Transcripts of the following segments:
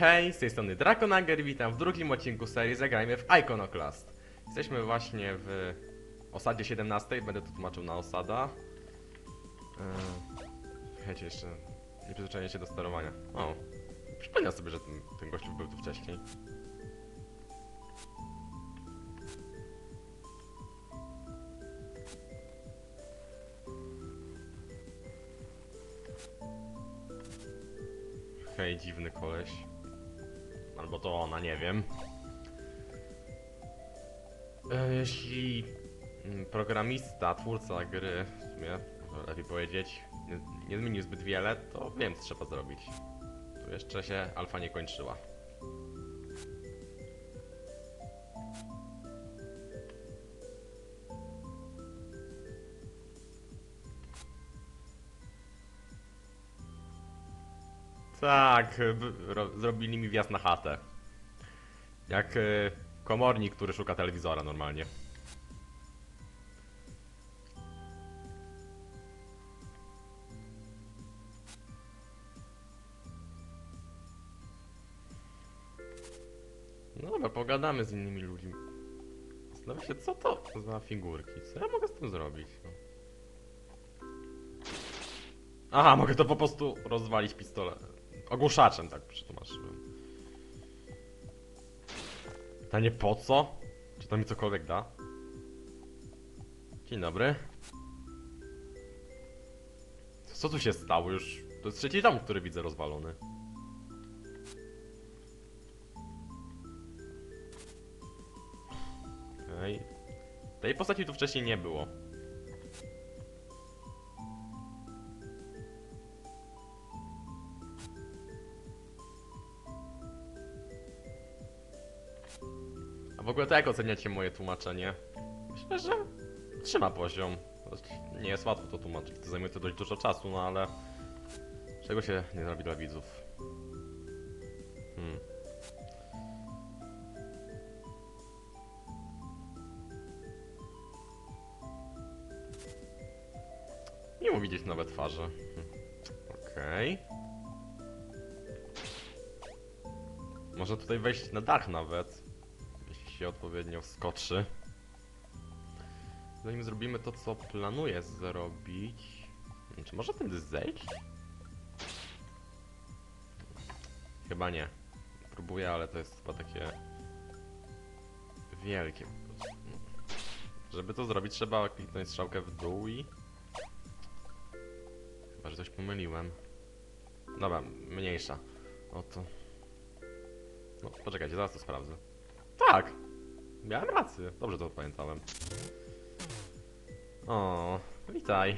Hej, z tej strony Drakonager, witam w drugim odcinku serii Zagrajmy w Iconoclast. Jesteśmy właśnie w osadzie 17, będę to tłumaczył na osada. Słuchajcie, jeszcze nie przyzwyczajenie się do sterowania. O, przypomniał sobie, że ten, ten gościu był tu wcześniej. Hej, dziwny koleś. Albo to ona, nie wiem. E, Jeśli mm, programista, twórca gry, w sumie, lepiej powiedzieć, nie, nie zmienił zbyt wiele, to wiem, co trzeba zrobić. Tu jeszcze się alfa nie kończyła. Tak, zrobili mi wjazd na chatę. Jak e, komornik, który szuka telewizora normalnie. No dobra, pogadamy z innymi ludźmi. Zastanawiam się, co to za figurki? Co ja mogę z tym zrobić? Aha, mogę to po prostu rozwalić pistolet. Ogłuszaczem, tak przetłumaczyłem. Pytanie po co? Czy to mi cokolwiek da? Dzień dobry. Co tu się stało już? To jest trzeci dom, który widzę rozwalony. Okej. Tej postaci tu wcześniej nie było. Ogóle to jak oceniacie moje tłumaczenie? Myślę, że trzyma poziom. Nie jest łatwo to tłumaczyć, to zajmuje to dość dużo czasu, no ale... Czego się nie zrobi dla widzów? Hmm. Nie mu widzieć nowe twarze. Hmm. Okej. Można tutaj wejść na dach nawet. Się odpowiednio wskoczy. Zanim zrobimy to, co planuję zrobić... Czy może tędy zejść? Chyba nie. Próbuję, ale to jest chyba takie... Wielkie. Żeby to zrobić, trzeba kliknąć strzałkę w dół i... Chyba, że coś pomyliłem. Dobra, mniejsza. Oto. No, poczekajcie, zaraz to sprawdzę. Tak! Miałem rację. Dobrze to pamiętałem. O, witaj.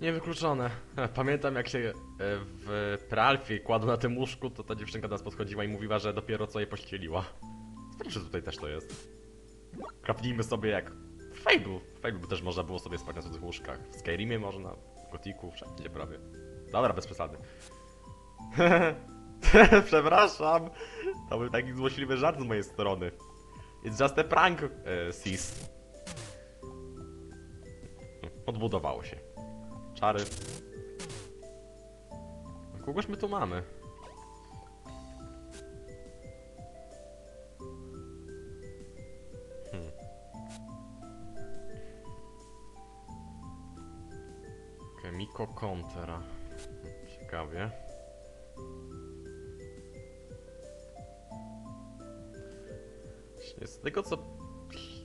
Niewykluczone. Pamiętam jak się e, w pralfie kładł na tym łóżku, to ta dziewczynka do nas podchodziła i mówiła, że dopiero co je pościeliła. Że tutaj też to jest. Krawnijmy sobie jak w Fable. W Fable też można było sobie spać na cudzych łóżkach. W Skyrimie można, w Gotiku, wszędzie prawie. Dobra, bez przesady. Przepraszam. To był taki złośliwy żart z mojej strony. It's just a prank, e, sis. Odbudowało się. Czary. A Kogoż my tu mamy? Hmm. Chemico Contera. Ciekawie. Z tego co.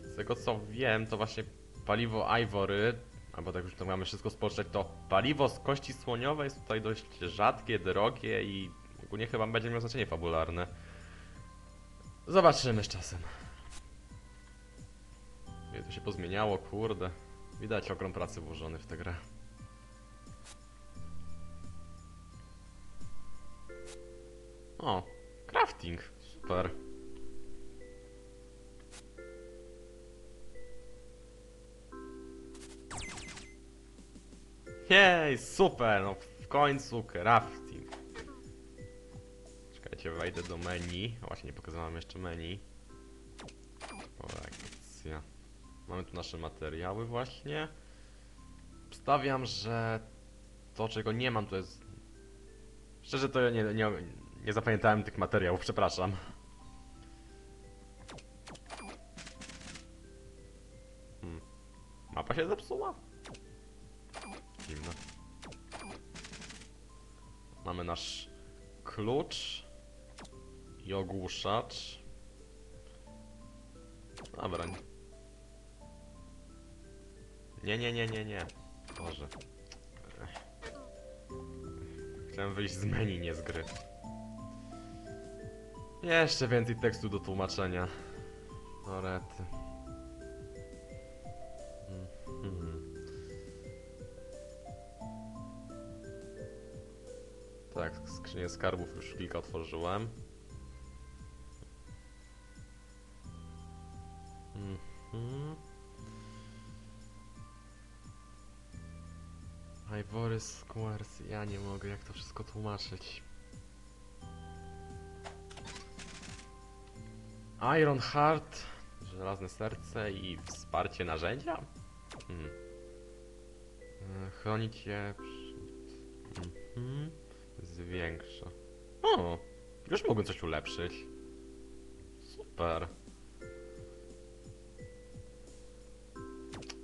Z tego co wiem, to właśnie paliwo Ivory, albo tak już to mamy wszystko spoczeć, to paliwo z kości słoniowej jest tutaj dość rzadkie, drogie i ogólnie chyba będzie miało znaczenie fabularne. Zobaczymy z czasem. Wie, to się pozmieniało, kurde. Widać ogrom pracy włożony w tę grę. O, crafting, super. Jej, super, no w końcu crafting. Czekajcie, wejdę do menu. O, Właśnie nie pokazałem jeszcze menu. Kolekcja. Mamy tu nasze materiały właśnie. Wstawiam, że to, czego nie mam, to jest... Szczerze to ja nie, nie, nie zapamiętałem tych materiałów, przepraszam. Hmm. Mapa się zepsuła? Mamy nasz klucz i ogłuszacz. Dobra. Nie, nie, nie, nie, nie. Boże. Chciałem wyjść z menu, nie z gry. Jeszcze więcej tekstu do tłumaczenia. Orety. Tak, skrzynię skarbów już kilka otworzyłem. Mhm. Ivory Squares, ja nie mogę, jak to wszystko tłumaczyć. Iron Heart, żelazne serce i wsparcie narzędzia? Hmm. E, Chronić je. Mhm. Zwiększa. O! Już mogłem coś ulepszyć. Super.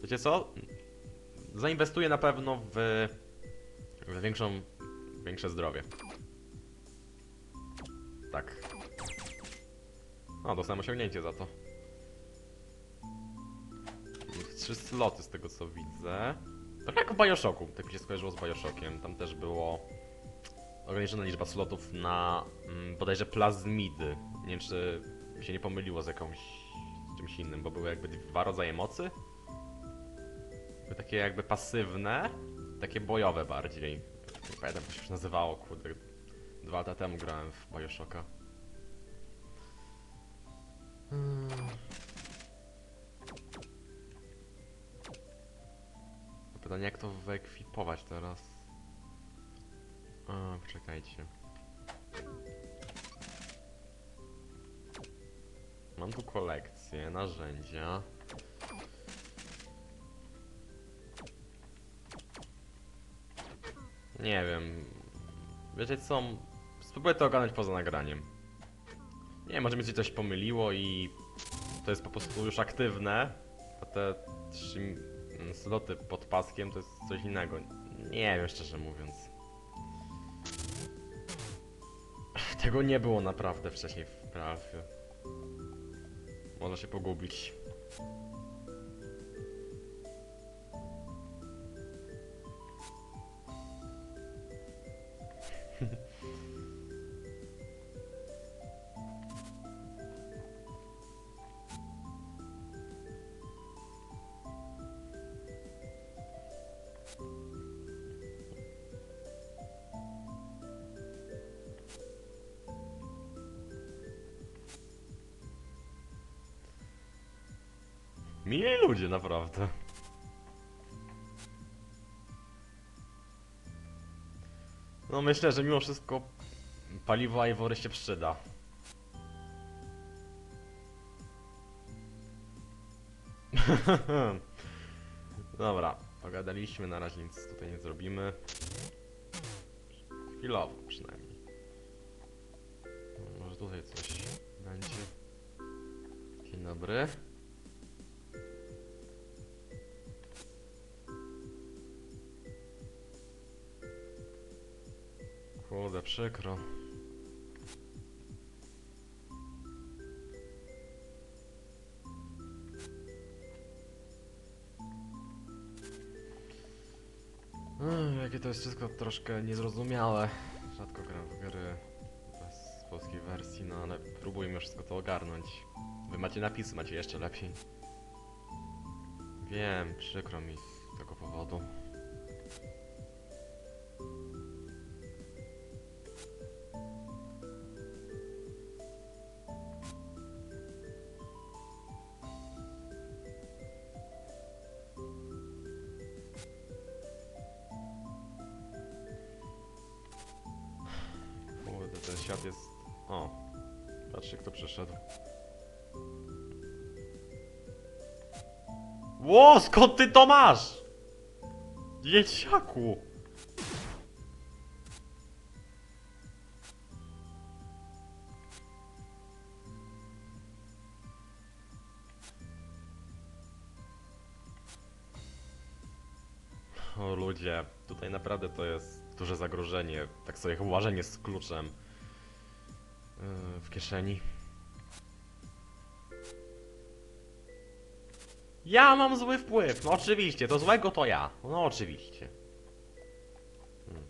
Wiecie co? Zainwestuję na pewno w, w większą, większe zdrowie. Tak. O, dostałem osiągnięcie za to. Trzy sloty z tego co widzę. Trochę jak w Bioshocku, tak mi się skojarzyło z Bioshockiem. Tam też było ograniczona liczba slotów na mm, bodajże plazmidy. Nie wiem, czy się nie pomyliło z jakąś z czymś innym, bo były jakby dwa rodzaje mocy. Były takie jakby pasywne, takie bojowe bardziej. Nie pamiętam, jak się nazywało, kurde. Dwa lata temu grałem w Bioshocka. Hmm. Pytanie, jak to wyekwipować teraz? A, poczekajcie. Mam tu kolekcję, narzędzia. Nie wiem. Wiecie co? Spróbuję to ogarnąć poza nagraniem. Nie, może mi się coś pomyliło i to jest po prostu już aktywne, a te trzy sloty pod paskiem to jest coś innego. Nie wiem, szczerze mówiąc. Tego nie było naprawdę wcześniej w Ralfie. Można się pogubić. Ludzie, naprawdę. No myślę, że mimo wszystko paliwo Ivory się przyda. Dobra, pogadaliśmy, na razie nic tutaj nie zrobimy. Chwilowo przynajmniej. Może tutaj coś będzie. Dzień dobry. Kurde, przykro. Jakie to jest wszystko troszkę niezrozumiałe. Rzadko gram w gry bez polskiej wersji, no ale próbujmy wszystko to ogarnąć. Wy macie napisy, macie jeszcze lepiej. Wiem, przykro mi z tego powodu. Skąd ty to masz? Dzieciaku! O ludzie, tutaj naprawdę to jest duże zagrożenie. Tak sobie łażenie z kluczem yy, w kieszeni. Ja mam zły wpływ, no oczywiście, to złego to ja. No oczywiście. Hmm.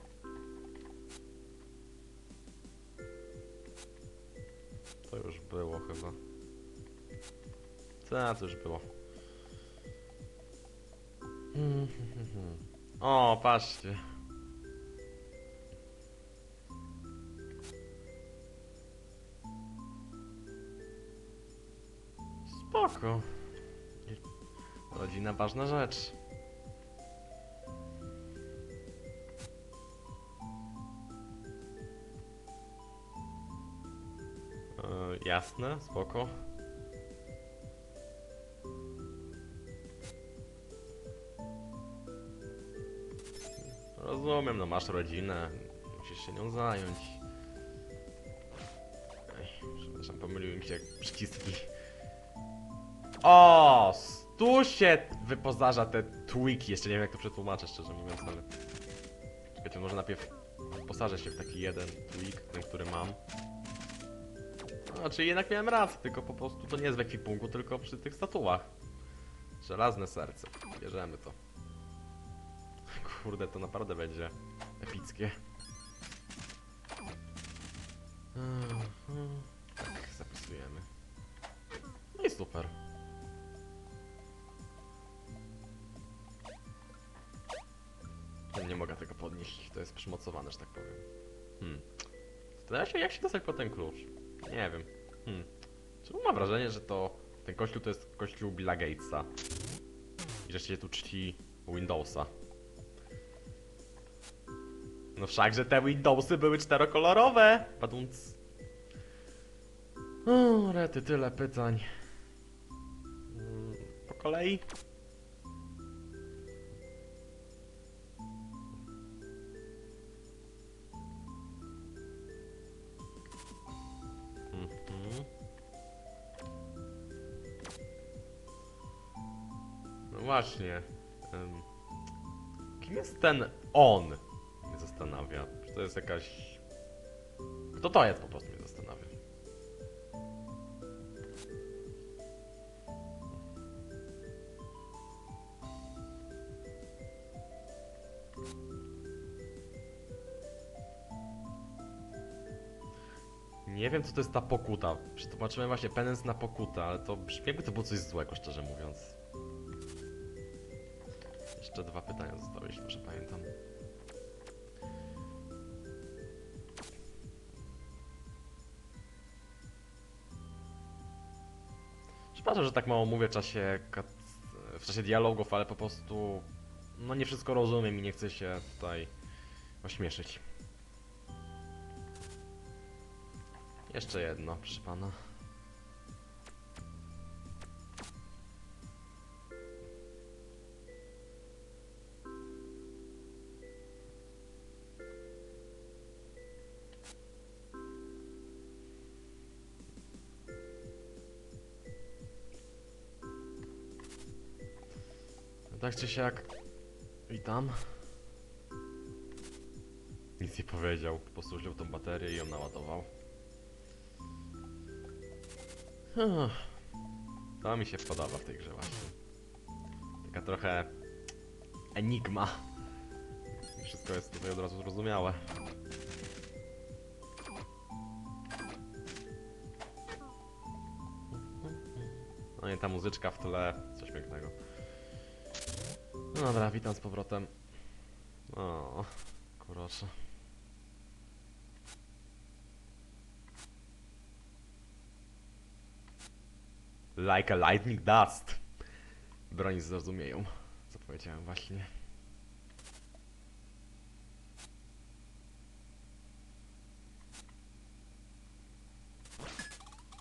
To już było chyba. Co to już było? Hmm, hmm. O, patrzcie. Spoko. Rodzina ważna rzecz. E, jasne, spoko. Rozumiem, no masz rodzinę, musisz się nią zająć. Ej, przepraszam, pomyliły mi się przyciski. O, tu się wyposaża te tweaki. Jeszcze nie wiem jak to przetłumaczę, szczerze mówiąc, ale... Czekajcie, może najpierw wyposażę się w taki jeden tweak, ten, który mam. Znaczy jednak miałem rację, tylko po prostu to nie jest w ekwipunku, tylko przy tych statuach. Żelazne serce, bierzemy to. Kurde, to naprawdę będzie epickie. Mhm. Tak, zapisujemy. No i super. Nie mogę tego podnieść, to jest przymocowane, że tak powiem. Hmm. Zastanawiam się, jak się dostać po ten klucz. Nie wiem. Hmm. Czemu mam wrażenie, że to... Ten kościół to jest kościół Billa Gatesa. I że się tu czci Windowsa. No wszakże te Windowsy były czterokolorowe! Padąc. O, rety, tyle pytań. Mm, Po kolei? Właśnie. Kim jest ten on? Mnie zastanawia. Czy to jest jakaś... Kto to jest po prostu mnie zastanawia. Nie wiem co to jest ta pokuta. Przetłumaczyłem właśnie penance na pokutę, ale to brzmi jakby to było coś złego, szczerze mówiąc. Jeszcze dwa pytania zostały, jeśli dobrze pamiętam. Przepraszam, że tak mało mówię w czasie, w czasie dialogów, ale po prostu no nie wszystko rozumiem i nie chcę się tutaj ośmieszyć. Jeszcze jedno, proszę pana. Tak czy siak. Witam. Nic nie powiedział, po prostu wziął tą baterię i ją naładował. To mi się podoba w tej grze właśnie. Taka trochę enigma. Wszystko jest tutaj od razu zrozumiałe. No i ta muzyczka w tle, coś pięknego. No dobra, witam z powrotem. O, kurczę. Like a lightning dust. Broni zrozumieją, co powiedziałem właśnie.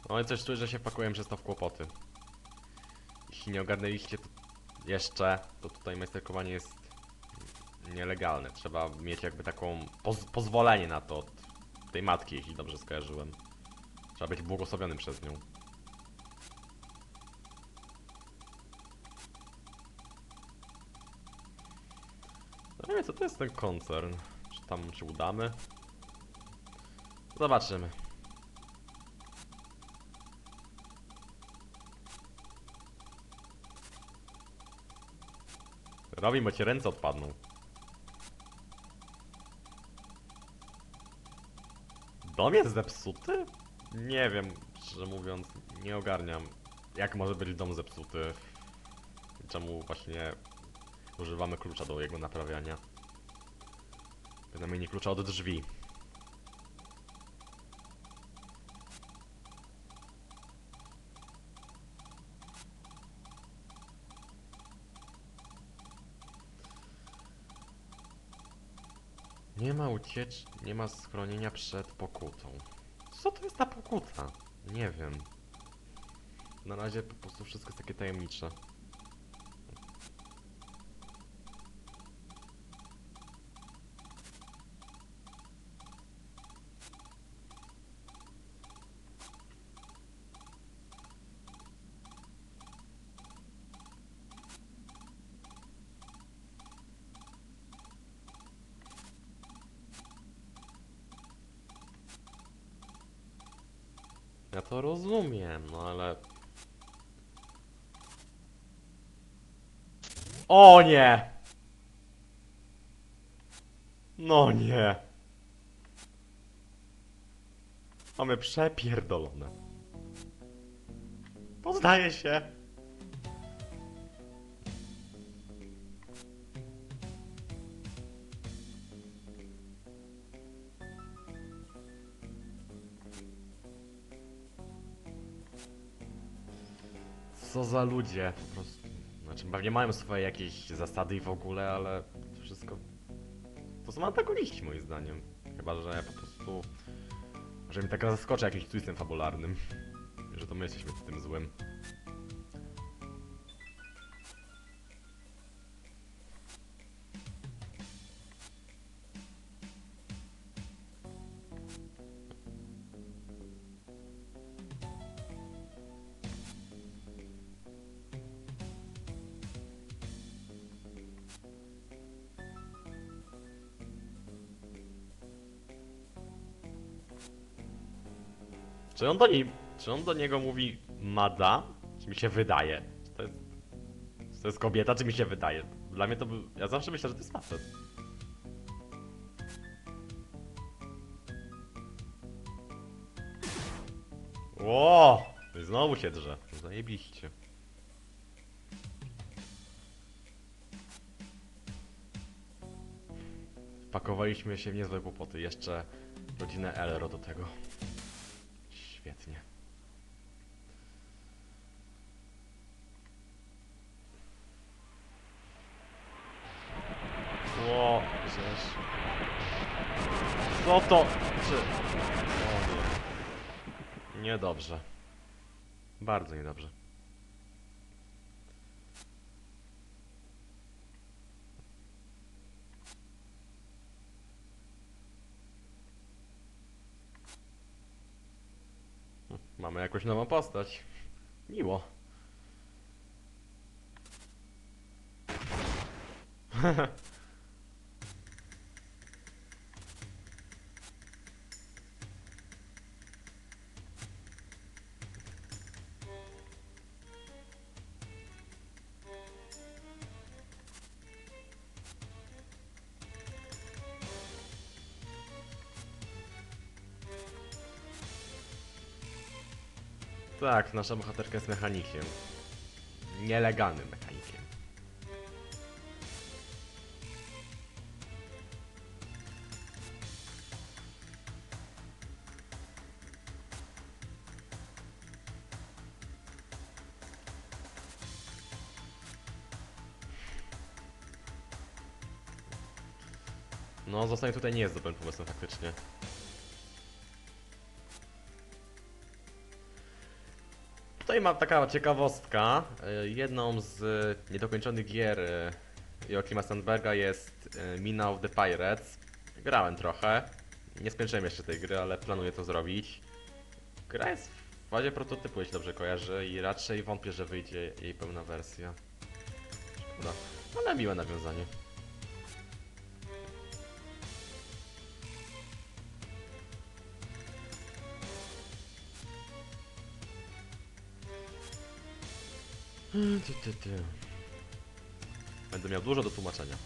No i coś czuję, że się pakuję przez to w kłopoty. Jeśli nie ogarnęliście to jeszcze, to tutaj majsterkowanie jest nielegalne. Trzeba mieć jakby taką poz pozwolenie na to od tej matki, jeśli dobrze skojarzyłem. Trzeba być błogosławionym przez nią. No nie wiem, co to jest ten koncern. Czy tam się udamy? Zobaczymy. Robi, bo ci ręce odpadną. Dom jest zepsuty? Nie wiem, szczerze mówiąc, nie ogarniam. Jak może być dom zepsuty? Czemu właśnie używamy klucza do jego naprawiania? Bynajmniej nie klucza od drzwi. Nie ma uciecz... nie ma schronienia przed pokutą. Co to jest ta pokuta? Nie wiem. Na razie po prostu wszystko jest takie tajemnicze. Ja to rozumiem, no ale... O nie! No nie! Mamy przepierdolone. Poznaje się. Co za ludzie, po prostu. Znaczy, pewnie mają swoje jakieś zasady i w ogóle, ale to wszystko. To są antagoniści, moim zdaniem. Chyba, że po prostu. Że mi taka zaskoczy jakimś twistem fabularnym. Że to my jesteśmy tym złym. Czy on do niej. Czy on do niego mówi Mada? Czy mi się wydaje? Czy to jest. Czy to jest kobieta, czy mi się wydaje? Dla mnie to był. Ja zawsze myślę, że to jest facet. Ło! Znowu się drze. Zajebiście. Pakowaliśmy się w niezłe kłopoty. Jeszcze rodzinę Elro do tego. Co to? Czy... O nie. Niedobrze. Bardzo niedobrze. Mamy jakąś nową postać. Miło. Tak, nasza bohaterka jest mechanikiem. Nielegalnym mechanikiem. No, zostanie tutaj nie jest dobrym pomysłem faktycznie. Tutaj mam taka ciekawostka. E, Jedną z e, niedokończonych gier e, Joachima Sandberga jest Mina of the Pirates. Grałem trochę. Nie skończyłem jeszcze tej gry, ale planuję to zrobić. Gra jest w fazie prototypu, jeśli dobrze kojarzę, i raczej wątpię, że wyjdzie jej pełna wersja. Szkoda. Ale miłe nawiązanie. Ty, ty, ty. Będę miał dużo do tłumaczenia.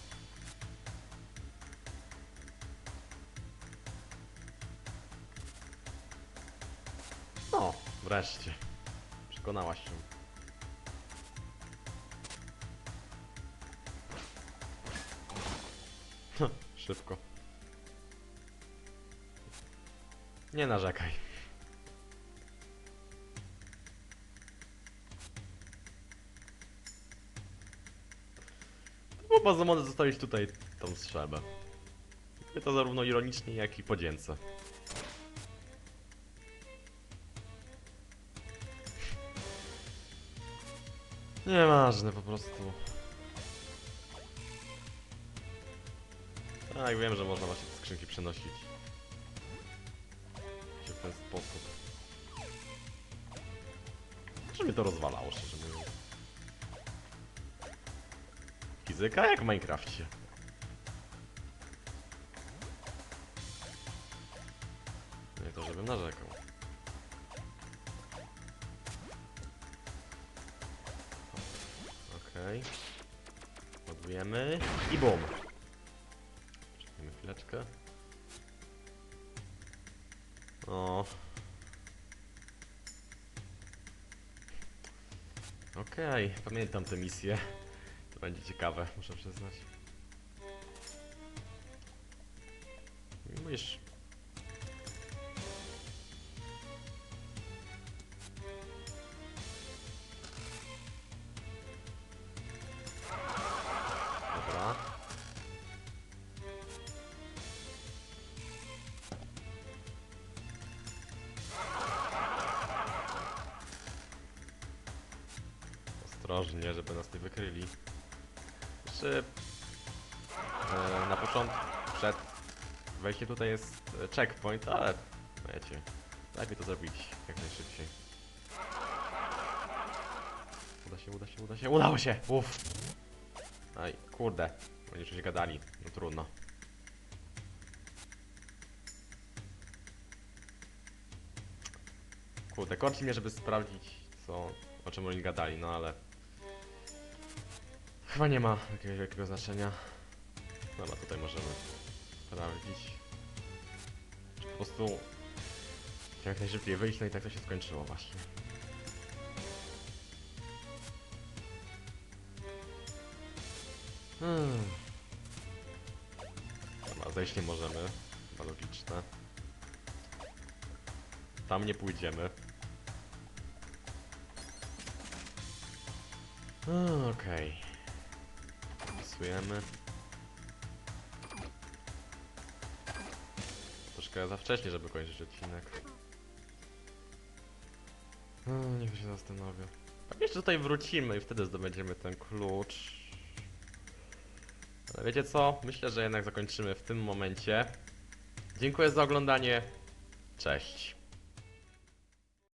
No, wreszcie. Przekonałaś się. Szybko. Nie narzekaj. Bo bazomony zostawić tutaj tą strzelbę. I to zarówno ironicznie, jak i podzięce. Nieważne po prostu. Tak, wiem, że można właśnie te skrzynki przenosić. W ten sposób. Że mnie to rozwalało, szczerze mówiąc. Fizyka jak w Minecrafcie. Nie to, żebym narzekał. Okej. Ładujemy i bum. Czekajmy chwileczkę. O. Okej, pamiętam tę misję. Będzie ciekawe, muszę przyznać. Mówisz. Dobra. Ostrożnie, żeby nas nie wykryli. E, na początku, przed wejściem tutaj jest e, checkpoint, ale wiecie, lepiej to zrobić jak najszybciej. Uda się, uda się, uda się, udało się! Uff! Aj, kurde, oni coś gadali, no trudno. Kurde, korci mnie, żeby sprawdzić, co, o czym oni gadali, no ale... Chyba nie ma jakiegoś wielkiego znaczenia. Dobra, tutaj możemy sprawdzić. Po prostu jak najszybciej wyjść, no i tak to się skończyło właśnie. Hmm. Dobra, zejść nie możemy. Chyba logiczne. Tam nie pójdziemy. Hmm, Okej. Wpisujemy. Troszkę za wcześnie, żeby kończyć odcinek. No, niech się zastanowię. Pewnie jeszcze tutaj wrócimy i wtedy zdobędziemy ten klucz. Ale wiecie co? Myślę, że jednak zakończymy w tym momencie. Dziękuję za oglądanie. Cześć.